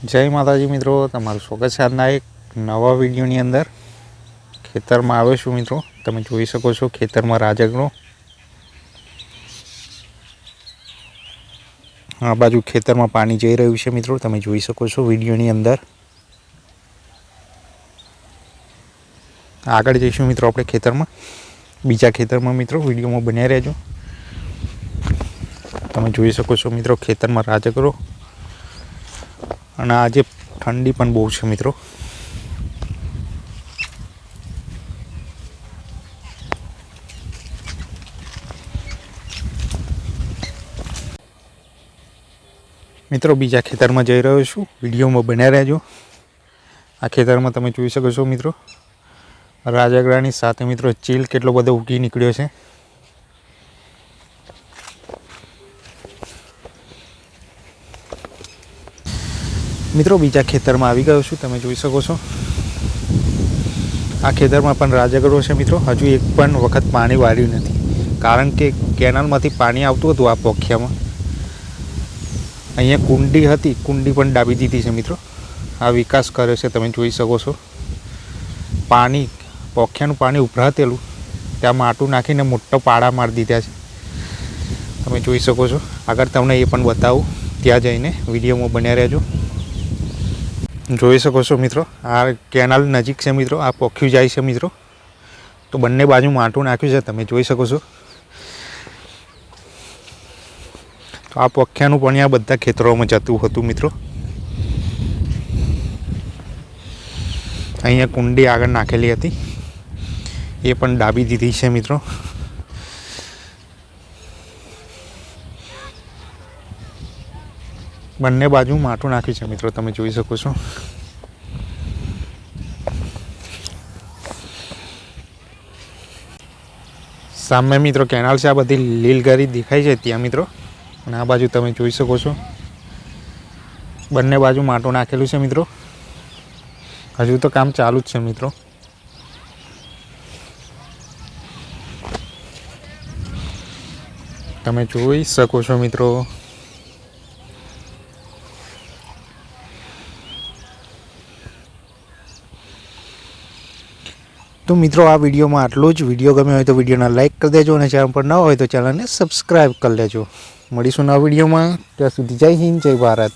જય માતાજી મિત્રો, તમારું સ્વાગત છે આજના એક નવા વિડીયોની અંદર. ખેતરમાં આવ્યો છું મિત્રો. તમે જોઈ શકો છો ખેતરમાં રાજગનો આ બાજુ ખેતરમાં પાણી જઈ રહ્યું છે મિત્રો. તમે જોઈ શકો છો વિડીયોની અંદર. આગળ જઈશું મિત્રો આપણે ખેતરમાં. બીજા ખેતરમાં મિત્રો વિડીયોમાં બન્યા રહેજો. તમે જોઈ શકો છો મિત્રો ખેતરમાં રાજગરો. અને આજે ઠંડી પણ બહુ છે મિત્રો. મિત્રો, બીજા ખેતરમાં જઈ રહ્યો છું. વિડીયોમાં બન્યા રહેજો. આ ખેતરમાં તમે જોઈ શકો છો મિત્રો. રાજાગરાની સાથે મિત્રો ચીલ કેટલો બધો ઉગી નીકળ્યો છે. મિત્રો, બીજા ખેતરમાં આવી ગયો છું. તમે જોઈ શકો છો. આ ખેતરમાં પણ રાજગરો છે મિત્રો. હજુ એક પણ વખત પાણી વાળ્યું નથી. કારણ કે કેનાલમાંથી પાણી આવતું હતું આ પોખિયામાં. અહીંયા કુંડી હતી. કુંડી પણ ડાબી દીધી છે મિત્રો. આ વિકાસ કર્યો છે, તમે જોઈ શકો છો. પાણી, પોખિયાનું પાણી ઉભરાતેલું. ત્યાં માટું નાખીને મોટો પાડા મારી દીધા છે. તમે જોઈ શકો છો. આગળ તમને એ પણ બતાવું. ત્યાં જઈને વિડીયોમાં બન્યા રહેજો. જોઈ શકો છો મિત્રો, આ કેનાલ નજીક છે મિત્રો, આ પોખ્યું જાય છે મિત્રો. તો બંને બાજુ માટું નાખ્યું છે, તમે જોઈ શકો છો. તો આ પોખ્યાનું પણ આ બધા ખેતરોમાં જતું હતું મિત્રો. અહીંયા કુંડી આગળ નાખેલી હતી. એ પણ ડાબી દીધી છે મિત્રો. બંને બાજુ માટું નાખ્યું છે મિત્રો, તમે જોઈ શકો છો. સામે મિત્રો કેનાલ છે, આ બધી લીલગરી દેખાય છે ત્યાં મિત્રો. અને આ બાજુ તમે જોઈ શકો છો. બંને બાજુ માટું નાખેલું છે મિત્રો. હજુ તો કામ ચાલુ જ છે મિત્રો. તમે જોઈ શકો છો મિત્રો. તો મિત્રો, આ વિડીયોમાં આટલું જ. વીડિયો ગમ્યો હોય તો વિડીયોને લાઇક કરી દેજો અને ચેનલ પર ન હોય તો ચેનલને સબસ્ક્રાઈબ કરી લેજો. મળીશું નવા વિડીયોમાં. ત્યાં સુધી જય હિન્દ, જય ભારત.